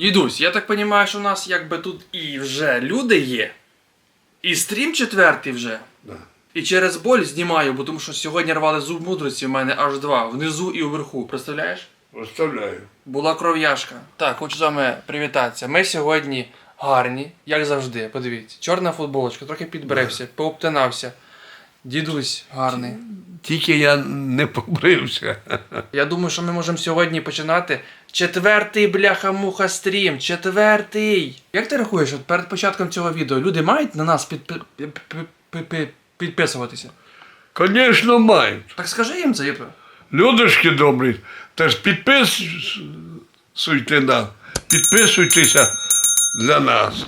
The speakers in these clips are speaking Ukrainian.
Дідусь, я так розумію, що у нас якби тут і вже люди є. І стрім четвертий вже. Да. І через боль знімаю, бо тому що сьогодні рвали зуб мудрості, в мене аж два. Внизу і вверху. Представляєш? Оставляю. Була кров'яшка. Так, хочу з вами привітатися. Ми сьогодні гарні, як завжди. Подивіться. Чорна футболочка, трохи підбрився, пообтинався. Дідусь гарний. Тільки я не побрився. Я думаю, що ми можемо сьогодні починати четвертий бляха-муха стрім. Четвертий. Як ти рахуєш, от перед початком цього відео люди мають на нас під, під, під, під, під, підписуватися? Звісно, мають. Так скажи їм це, Єпе. Людочки добрі, теж підписуйте нас. Підписуйтеся для нас.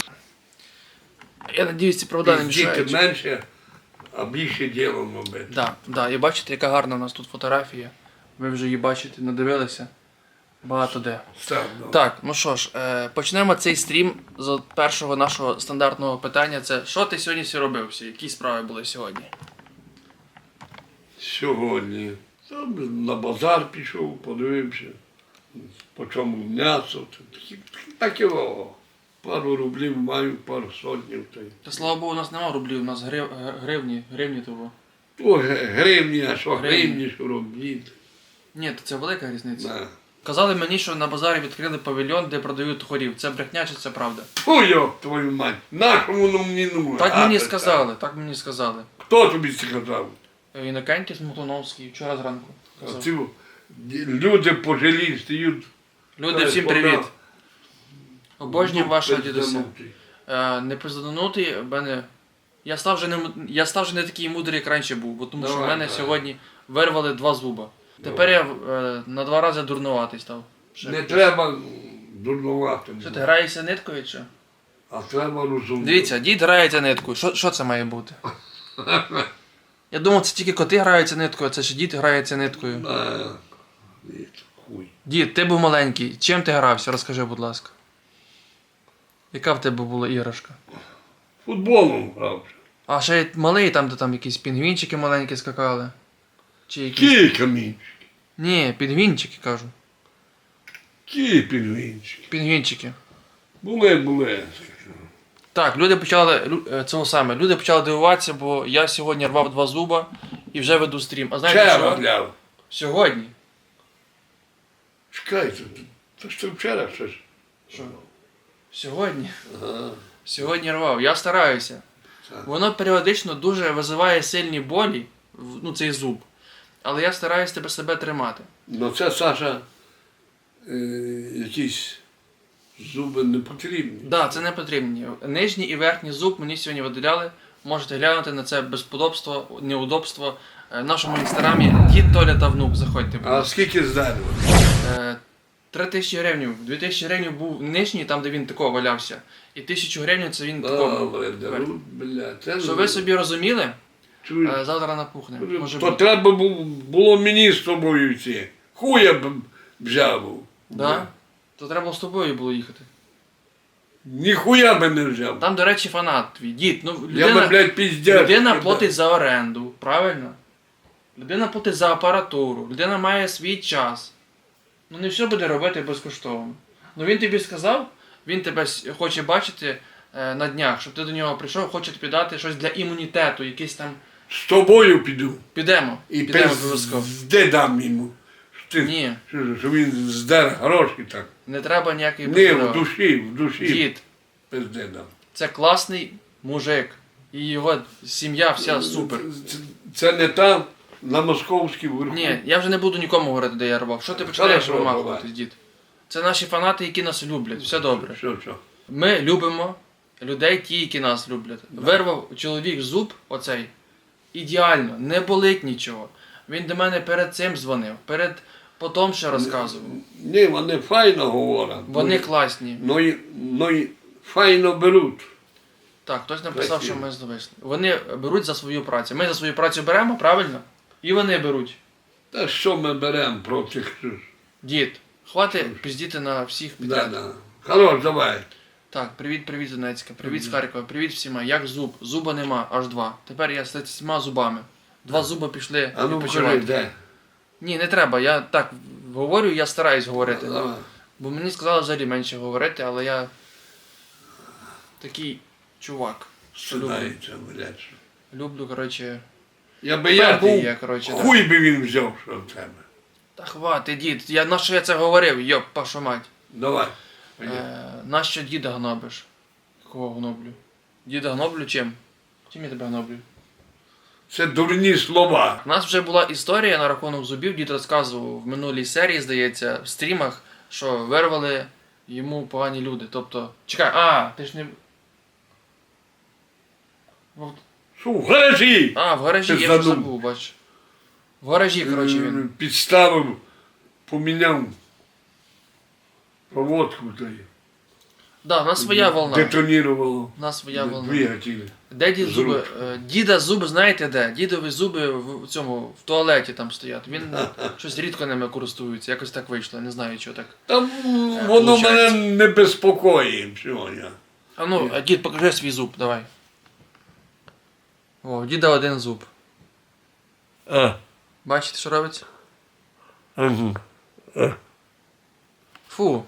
Я надіюсь, ці провода не Діти менше, а більше діло робити. Да, да, і бачите, яка гарна у нас тут фотографія. Ви вже її бачите, надивилися. Багато де. Так, ну. Так, ну що ж, е, почнемо цей стрім з першого нашого стандартного питання. Це що ти сьогодні всі робив? всі? Які справи були сьогодні? Сьогодні там на базар пішов, подивився, по чому м'ясо. Такі- Так його. Пару рублів маю, пару сотнів. Та слава Богу, у нас нема рублів, у нас грив, гривні, гривні того. О, гривні, а що Гривні. гривні, що робіть. Ні, то це велика різниця. Да. Казали мені, що на базарі відкрили павільйон, де продають хорів. Це брехня чи це правда? Фу, твою мать, нашому воно мені не. Так мені сказали, так мені сказали. Хто тобі це казав? Е, Інокентій Смолтуновський вчора зранку. А казав. ці люди пожилі стають. Люди, всім привіт. Обожнюю вашого дідуся. Е, не призадонутий, мене. Я став вже не я став вже не такий мудрий, як раніше був, бо тому що в мене сьогодні вирвали два зуба. Тепер я е, на два рази дурнуватий став. Ще- Не треба дурнувати. Що ти граєшся ниткою чи? А треба розуміти. Дивіться, дід грається ниткою. Що, що це має бути? Я думав, це тільки коти граються ниткою, а це ще дід грається ниткою. Ні, хуй. Дід, ти був маленький. Чим ти грався? Розкажи, будь ласка. Яка в тебе була іграшка? Футболом грав. А ще й малий, там, де там якісь пінгвінчики маленькі скакали. Чи якісь. Ті камінчики, Ні, пінгвінчики кажу. ті пінгвінчики. Пінгвінчики. Були, були. Так, люди почали лю- е, цього саме. Люди почали дивуватися, бо я сьогодні рвав два зуба і вже веду стрім. А знаєте Вчора що? гляв. Сьогодні. Чекайте, то ж ти вчора щось. Що? Сьогодні. Ага. Сьогодні рвав. Я стараюся. Так. Воно періодично дуже визиває сильні болі, в- ну цей зуб. Але я стараюся тебе себе тримати. Ну це Саша е, якісь зуби не потрібні. Так, да, це не потрібні. Нижній і верхній зуб мені сьогодні виділяли. Можете глянути на це безподобство, неудобство. Е, В нашому інстаграмі дід Толя та внук. Заходьте. будь А скільки здарило? Е, Три тисячі гривень. Дві тисячі гривень був нижній, там де він тако валявся. І тисячу гривень це він тако. Бля. Це Щоб ви собі розуміли, Чуєш? е, завтра напухне. Може То бути. треба бу- було мені з тобою йти. Хуя б взяв. Да? То треба з тобою було їхати. Ніхуя би не взяв. Там, до речі, фанат твій. Дід, ну Я би, блядь, піздець. людина платить за оренду, правильно? Людина платить за апаратуру, людина має свій час. Ну не все буде робити безкоштовно. Ну він тобі сказав, він тебе с- хоче бачити е, на днях, щоб ти до нього прийшов, хоче тобі дати щось для імунітету, якийсь там. З тобою піду. Підемо. І підемо обов'язково. де дам йому. Ти- Ні, Що, що він здер гроші так. не треба ніякої Ні, в душі, в душі. Дід, Пизде дам. це класний мужик. І його сім'я вся супер. Це, це не там, на московській вверху. Ні, я вже не буду нікому говорити, де я рвав. Що ти починаєш Хорошо, вимахуватись, давай. дід? Це наші фанати, які нас люблять. Все добре. Що, що? Ми любимо людей, ті, які нас люблять. Вирвав чоловік зуб, оцей, ідеально, не болить нічого. Він до мене перед цим дзвонив, перед потом ще розказував. Ні, вони файно говорять. Вони Ну, класні. Ну, і- ну і файно беруть. Так, хтось написав, Красиво. що ми зависли. Вони беруть за свою працю. Ми за свою працю беремо, правильно? І вони беруть. Та що ми беремо проти? Дід, хватить піздіти на всіх Да, підряд. да. Хорош, давай. Так, привіт, привіт, з Донецька, привіт з Харкова, привіт всіма. Як зуб? Зуба нема, аж два. Тепер я з цими зубами. Два зуба пішли А ну покажи, відпочивати. де. Ні, не треба. Я так говорю, я стараюсь говорити. Давай. Бо мені сказали взагалі менше говорити, але я такий чувак. що люблю. Синається, блядь. Люблю, коротше. Я би я П'ятий був, я, коротше, да. хуй би він взяв, що в тебе. Та хвати, дід, я на що я це говорив, йоп, вашу мать. Давай. Е, нащо діда гнобиш? Кого гноблю? Діда гноблю чим? Чим я тебе гноблю? Це дурні слова. У нас вже була історія на рахунок зубів, дід розказував в минулій серії, здається, в стрімах, що вирвали йому погані люди. Тобто. Чекай, а, ти ж не. В- Що в гаражі? А, в гаражі, Ти я вже задум. забув, бач. В гаражі, коротше, він. Підставив, поміняв проводку той. Да, в нас своя волна. Детонірувало. У нас своя волна. Двигателі. Де дід зуби? Е, Діда зуби, знаєте де? Дідові зуби в цьому в туалеті там стоять. Він щось рідко ними користується, якось так вийшло, не знаю чого так. Там Е, воно получається. мене не безпокоїть сьогодні. А ну, а дід, покажи свій зуб, давай. О, в діда один зуб. А. Бачите, що робиться? Ага. Фу.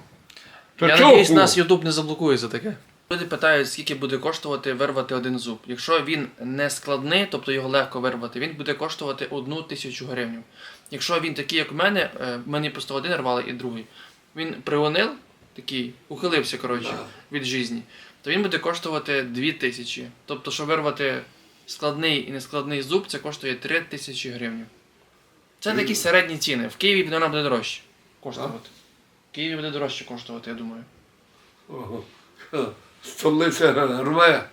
Та Я чого надіюсь, нас Ютуб не заблокує за таке. Люди питають, скільки буде коштувати вирвати один зуб. Якщо він не складний, тобто його легко вирвати, він буде коштувати одну тисячу гривень. Якщо він такий, як в мене, е, мені просто один рвали і другий. Він пригонив, такий, ухилився, коротше, Да. від житті, то він буде коштувати дві тисячі. Тобто, щоб вирвати складний і нескладний зуб, це коштує три тисячі гривень. Це такі середні ціни. В Києві вона буде дорожче коштувати. Києві буде дорожче коштувати, я думаю. Ого. Ха. Столиця рве.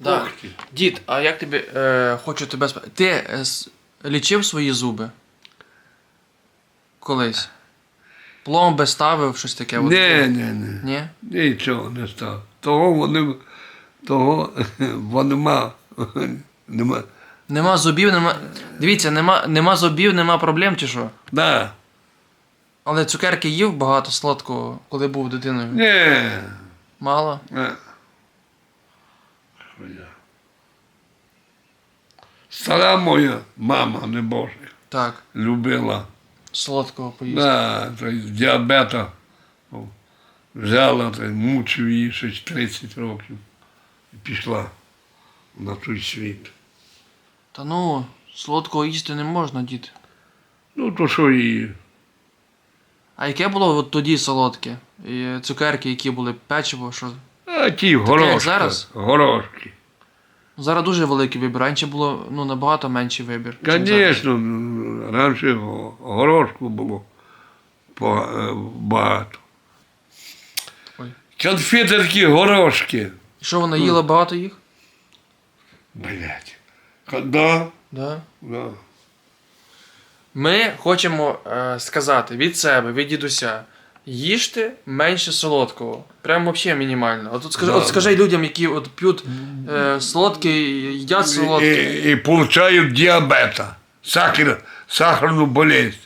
Ти. Дід, а як тобі е, хочу тебе спитати. Ти е, с- лічив свої зуби? Колись? Пломби ставив, щось таке? от? Ні, ні, ні. Ні? Нічого не став. Того вони, того бо нема. нема. Нема зубів, нема. Дивіться, нема, нема зубів, нема проблем чи що? Да. Але цукерки їв багато сладкого, коли був дитиною. Ні. Мало. Е. Хуя. Стара моя мама, не Боже, Так, любила. солодкого поїсти. Да, то діабета взяла, то мучив її щось 30 років і пішла на той світ. Та ну, солодкого їсти не можна, дід. Ну, то що її? А яке було от тоді солодке? І цукерки, які були, печиво, що. А ті горошки. зараз? Горошки. Зараз дуже великий вибір. Раніше було ну, набагато менший вибір. чим зараз. Звісно, раніше го- горошку було по- е, багато. Ой. Конфети такі горошки. І що вона їла багато їх? Блять. Да, Да. да. Ми хочемо е, сказати від себе, від дідуся, їжте менше солодкого. Прямо взагалі мінімально. От, от, скажи, Да. от скажи людям, які от п'ють е, солодке, їдять солодке. І, і получають діабета, сахар, сахарну болезнь.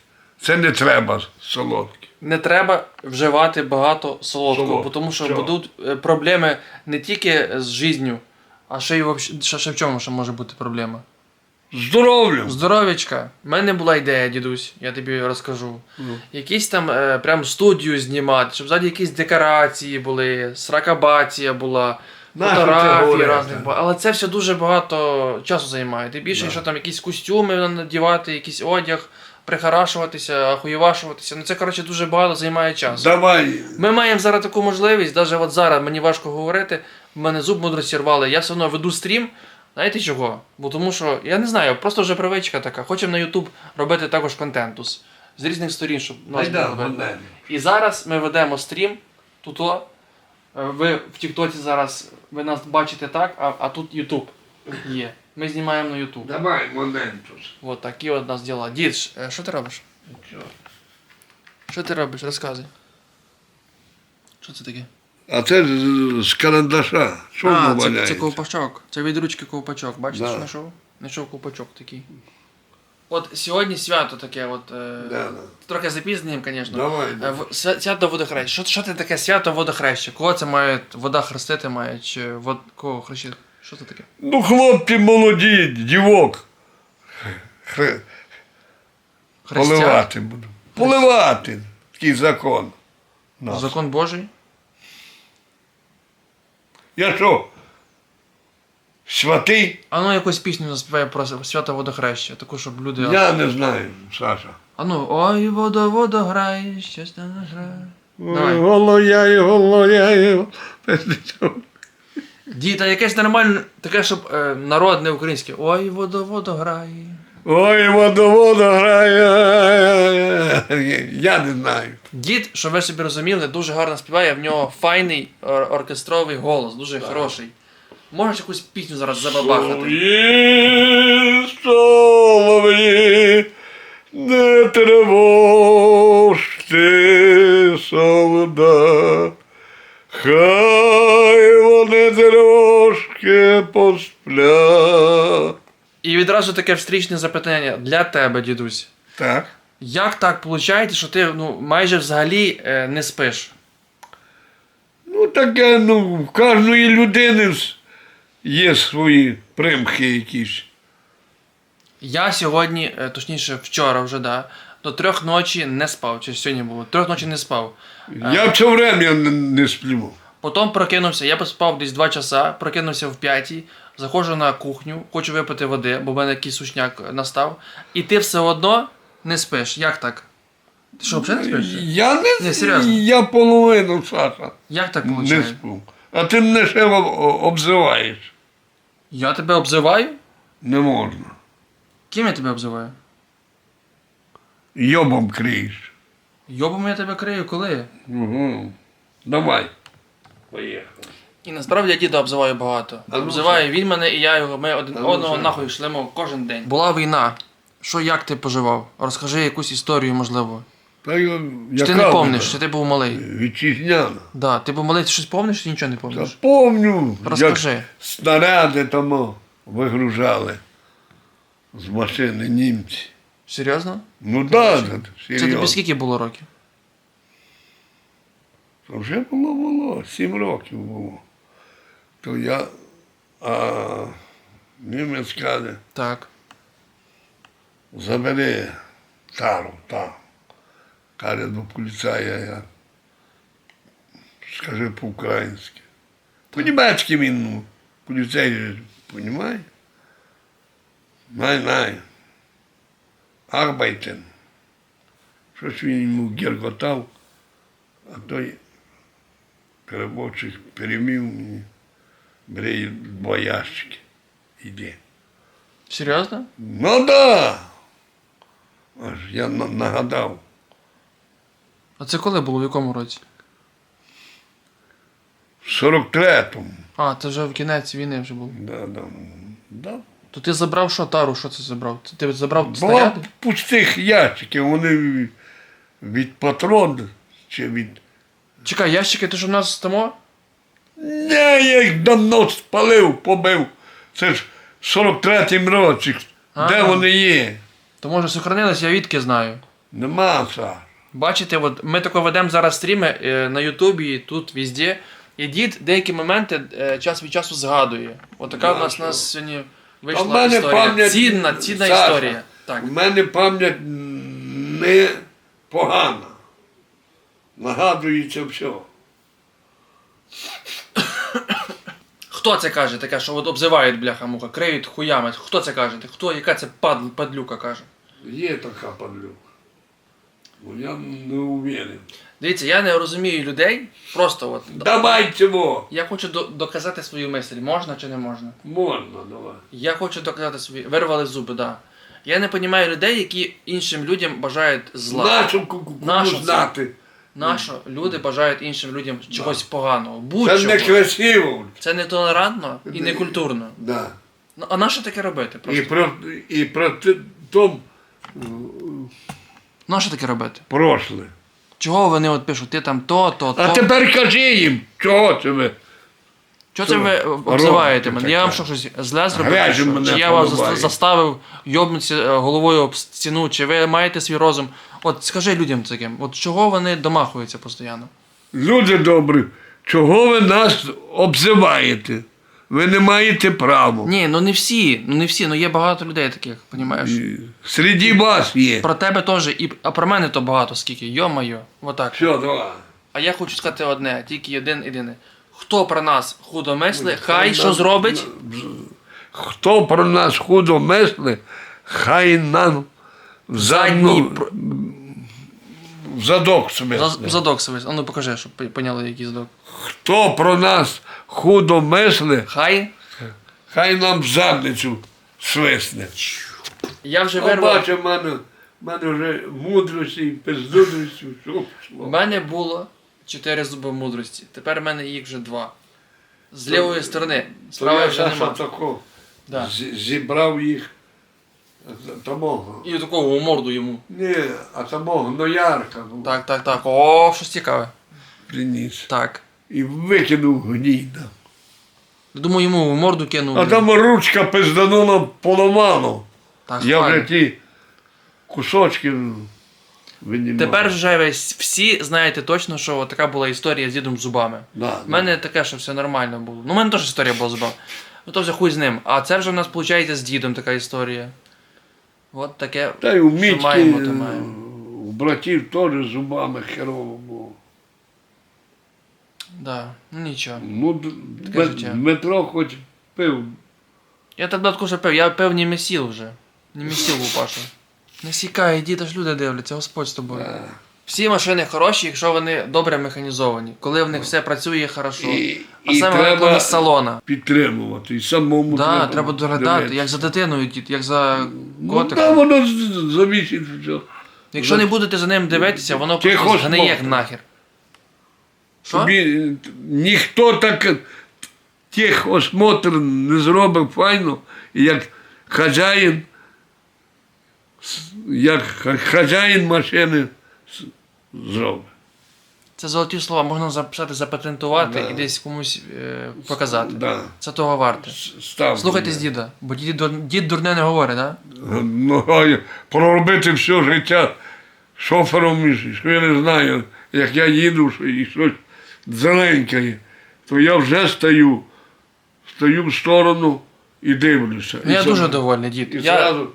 Це не треба солодке. Не треба вживати багато солодкого, Солод- тому що Чого? будуть е, проблеми не тільки з життю, а ще й вообще- ще, ще в чому ще може бути проблема. Здоров'ям. Здоров'ячка. У мене була ідея, дідусь, я тобі розкажу. Ну. Якісь там е, прям студію знімати, щоб ззаді якісь декорації були, сракабація була, Нащо це фотографії говорити? різних. ба- Але це все дуже багато часу займає. Ти більше, що там якісь костюми надівати, якийсь одяг, прихорашуватися, ахуєвашуватися. Ну це, коротше, дуже багато займає часу. Давай. Ми маємо зараз таку можливість, навіть от зараз мені важко говорити, в мене зуб мудрості рвали, я все одно веду стрім. Знаєте чого? Бо тому що, я не знаю, просто вже привичка така. Хочемо на YouTube робити також контентус. З різних сторін, щоб нас було видно. І зараз ми ведемо стрім. Тут е, ви в Тіктоці зараз ви нас бачите так, а, а тут YouTube є. Ми знімаємо на YouTube. Давай, моментус. От такі от нас діла. Дід, е, що ти робиш? Що ти робиш? Розказуй. Що це таке? А це з, карандаша. Що А, воно це, це валяється? ковпачок. Це від ручки ковпачок. Бачите, Да. що знайшов? Знайшов ковпачок такий. От сьогодні свято таке, от. Е, Да, да. Трохи запізненням, звісно. Давай. Е, в- свя- Свято водохреща. Що, що це таке свято водохреща? Кого це має вода хрестити має? Чи вод... кого хрещити? Що це таке? Ну, хлопці молоді, дівок. Хре- Хрестя? Поливати буду. Поливати. Такий закон. Нас. Закон Божий? Я що? Святий? А ну якусь пісню заспіває про свято водохреща, таку, щоб люди. Я не знаю, Саша. А ну, ой, водо, водо грай, щастя не грай. Давай. Голояй, голояй. Діта, якесь нормальне, таке, щоб е, народне українське. Ой, водо, водо грай. Ой, водовод грає. Я не знаю. Дід, щоб ви собі розуміли, дуже гарно співає, в нього файний ор- оркестровий голос, дуже хороший. Можеш якусь пісню зараз забабахати? Солов'ї, солов'ї, не тривожте солдат, хай вони трошки посплять. І відразу таке встрічне запитання для тебе, дідусь. Так. Як так виходить, що ти ну, майже взагалі е, не спиш? Ну таке, ну, в кожної людини є свої примхи якісь. Я сьогодні, е, точніше, вчора вже, да, до трьох ночі не спав, чи сьогодні було, трьох ночі не спав. Я все время не, не сплю. Потім прокинувся, я поспав десь 2 часа, прокинувся в п'ятій, заходжу на кухню, хочу випити води, бо в мене якийсь сушняк настав. І ти все одно не спиш. Як так? Ти що, взагалі не спиш? Я не Ні, серйозно. Я половину Саша. Як так Не виходить? спу. А ти мене ще об- обзиваєш. Я тебе обзиваю? Не можна. Ким я тебе обзиваю? Йобом криєш. Йобом я тебе крию, коли? Угу. Давай. Поїхали. І насправді я діда обзиваю багато. А ну Обзиває він мене і я його. Ми один А ну одного що? нахуй шлемо кожен день. Була війна. Що як ти поживав? Розкажи якусь історію, можливо. Та я, Чи ти не помниш, вона? що ти був малий? Вітчизняна. Да, ти був малий, ти щось помниш, чи нічого не Та помню, Розкажи. як снаряди там вигружали з машини німці. Серйозно? Ну так, да, Це тобі скільки було років? Це вже було, було, сім років було. То я, а німець каже, Так. забери тару, там. Каже до поліцая, я скажи по-українськи. По-німецьки він, ну, поліцей понімає? Най, най. Арбайтен. Щось він йому гірготав, а той перебовчих перемів мені, бери два ящики, іди. Серйозно? Ну да. Аж я на- нагадав. А це коли було? В якому році? В 43-му. А, це вже в кінець війни вже було. Да, да, да. То ти забрав що тару? Що це забрав? Ти- Ти забрав Була снаряди? пустих ящиків, вони від- патрон чи від. Чекай, ящики, ти ж у нас тому? Не, я їх давно спалив, побив. Це ж в 43-му році. Де вони є? То може сохранились, я відки знаю. Нема Саш. Бачите, от ми тако ведемо зараз стріми е, на Ютубі, тут везде. І дід деякі моменти е, час від часу згадує. От в нас, що? нас сьогодні А в вийшла мене історія. пам'ять- Цінна, цінна Саша, історія. Так. У мене пам'ять не погана. Нагадується все. Хто це каже таке, що от обзивають бляха муха, криють хуями? Хто це каже? Хто, яка це падл, падлюка каже? Є така падлюка. Ну, я не уверен. Дивіться, я не розумію людей. Просто от. Давай цього. Я хочу до- доказати свою мисль, можна чи не можна? Можна, давай. Я хочу доказати свої. Вирвали зуби, да. Я не розумію людей, які іншим людям бажають зла. Нашу куку Нащо це? знати. Нащо люди бажають іншим людям чогось поганого? Це Будь-чого. не красиво. Це не толерантно і не культурно. Да. Ну, а нащо таке робити? І про, і про те- том Нащо таке робити? прошле. Чого вони от пишуть, ти там то, то, то. А тепер кажи їм, чого це ви? Чого це ви обзиваєте робите мене? Я вам таке? що щось зле зробив? Грязю чи що? мене Чи я вас поливає. заставив йобнутися е, головою об стіну, чи ви маєте свій розум? От скажи людям таким, от чого вони домахуються постійно? Люди добрі, чого ви нас обзиваєте? Ви не маєте права. Ні, ну не всі, ну не всі, ну є багато людей таких, розумієш? Серед вас є. Про тебе теж, і, а про мене то багато скільки, йо-моє, отак. Все, давай. А я хочу сказати одне, тільки один єдине. Хто про нас худо мисли, хай що зробить, Хто про нас худо мисли, хай нам задній задну, в задок за- задок себе. А ну покажи, щоб пон- поняли, який задок. Хто про нас худо мисли, Хай. хай нам в задницю свисне. Я вже вирвав. бачу, в мене, мене вже мудрості, пиздудрості, що У пішло. мене було чотири зуби мудрості. Тепер в мене їх вже два. З лівої сторони. З То правої я вже зараз нема. тако Да. зібрав їх тамого. І такого у морду йому. Ні, а тамого ноярка ну, Так, так, так. О, щось цікаве. приніс. Так. І викинув гніда. Думаю, йому в морду кинув. А там ручка пизданула поламало. Так, Я вже ті кусочки винімав. Тепер вже весь всі знаєте точно, що така була історія з дідом з зубами. Да, У мене таке, що все нормально було. Ну, у мене теж історія була з зубами. Ну то вже хуй з ним. А це вже в нас виходить з дідом така історія. От таке. Та й у Мітьки, маємо, то маємо. у братів теж зубами херово було. Да. Ну нічого. Ну, Д- Таке Мет- життя. Дмитро хоч пив. Я тогда вже пив, я пив не місіл вже. Не місіл у Пашу. Не сікай, іди, та ж люди дивляться, Господь з тобою. Е, Всі машини хороші, якщо вони добре механізовані, коли в них все працює хорошо. І, А і саме головне, коли треба з салона. підтримувати. І самому Да, треба, треба доглядати, дивитися. як за дитиною, дід, як за Ну, котиком. да, воно з- завісить все. Якщо не будете за ним дивитися, воно Тихо просто згниє як нахер. Що? Тобі е, ніхто так техосмотр не зробив файно, як хазяїн, с- як ха- хазяїн машини с- зробить. Це золоті слова, можна записати, запатентувати Да. і десь комусь е, показати. Да. Це того варте. Слухайтесь діда, бо дід, дід дурне не говорить, да? Ну, проробити все життя шофером, що я не знаю, як я їду що- і щось зеленькає, то я вже стою, стою в сторону і дивлюся. Ну, І я це- дуже довольний, дід. І Я... зразу,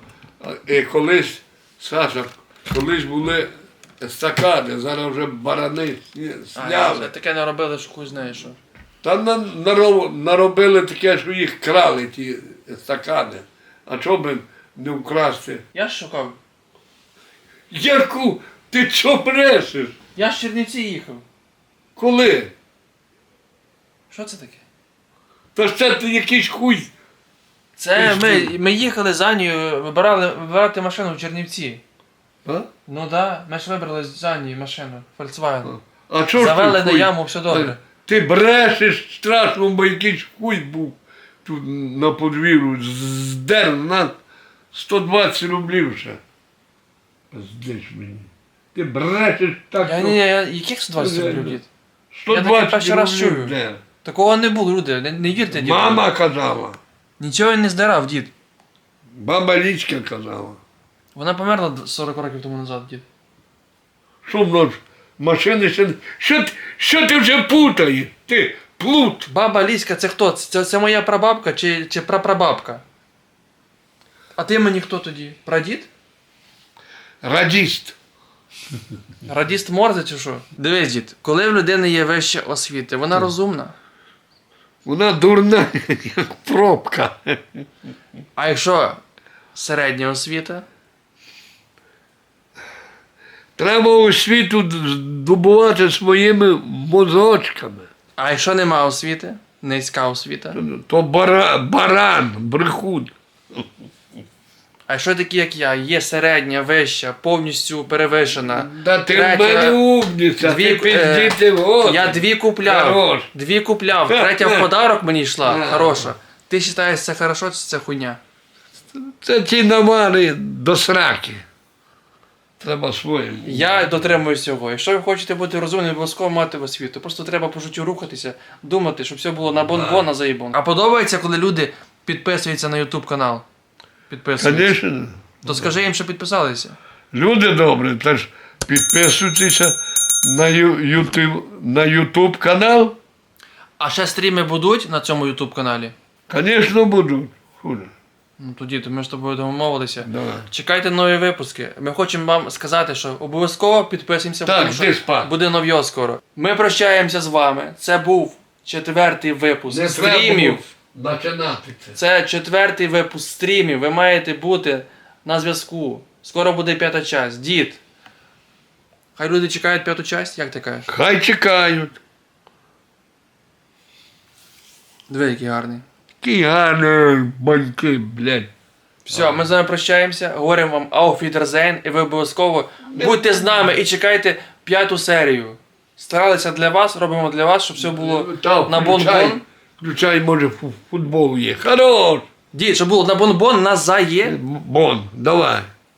і колись, Саша, колись були естакади, зараз вже барани сняли. таке не робили, що хуй знає що. Та на, наро- наробили таке, що їх крали, ті естакади. А чого би не вкрасти? Я ж шукав. Ярку, ти чо брешеш? Я з Чернівці їхав. Коли? Що це таке? Та ж це ти якийсь хуй. Це ми, ми їхали за Анією, вибирали вибирати машину в Чернівці. А? Ну да, ми ж вибрали з Анією машину, Volkswagen. А чого ж Завели ти на хуй? яму, все добре. Ти брешеш страшно, бо якийсь хуй був тут на подвір'ю. Здер на 120 рублів ще. Здиш мені. Ти брешеш так, Я, що ні, ні, я, яких 120 Ну, рублів, дід? 120 таке перший раз рублів чую. здер. Такого не було, люди, не, не вірте, дід. Мама казала, Нічого він не здирав, дід. баба Лічка казала. Вона померла 40 років тому назад, дід. Що воно ж машини ще. Що, ти- що ти вже путаєш? Ти плут. Баба Ліська, це хто? Це, це моя прабабка чи, чи прапрабабка? А ти мені хто тоді? Прадід? Радіст. Радіст Морзе чи що? Дивись, дід, коли в людини є вища освіти, вона розумна. Вона дурна, як пробка. А якщо середня освіта, Треба освіту добувати своїми мозочками. а якщо нема освіти, низька освіта. То бара, баран, брехун. А якщо такі, як я, є середня, вища, повністю перевишена. Да ти в мене умниця, Дві- ти в. Я дві купляв. Хорош. Дві купляв, третя в подарок мені йшла, А. хороша. Ти вважаєш це хорошо чи це хуйня? Це ті навари до сраки. Треба своїм. Я дотримуюсь цього. Якщо ви хочете бути розумним, обов'язково мати освіту. Просто треба по життю рухатися, думати, щоб все було на бон-бон, на заїбон. А подобається, коли люди підписуються на YouTube канал. Підписуються. Звісно. То скажи їм, що підписалися. Люди добрі, теж підписуйтеся на Ю- YouTube, на YouTube канал. А ще стріми будуть на цьому YouTube каналі. Звісно, будуть. Хули. Ну тоді то ми з тобою домовилися. Давай. Чекайте нові випуски. Ми хочемо вам сказати, що обов'язково підписуємося, Так, тому що спати. буде нов'йо скоро. Ми прощаємося з вами. Це був четвертий випуск Не треба стрімів. було починати це. Це четвертий випуск стрімів. Ви маєте бути на зв'язку. Скоро буде п'ята часть. Дід. Хай люди чекають п'яту часть, як ти кажеш? Хай чекають. Диви, який гарний. Які гарні баньки, блядь. Все, ми з вами прощаємося, говоримо вам Auf Wiedersehen, і ви обов'язково будьте з нами і чекайте п'яту серію. Старалися для вас, робимо для вас, щоб все було Так, на включай. бон-бон. Включай, може, фу- футбол є. Хорош. Дід, щоб було на бон-бон, на зає. Бон, давай.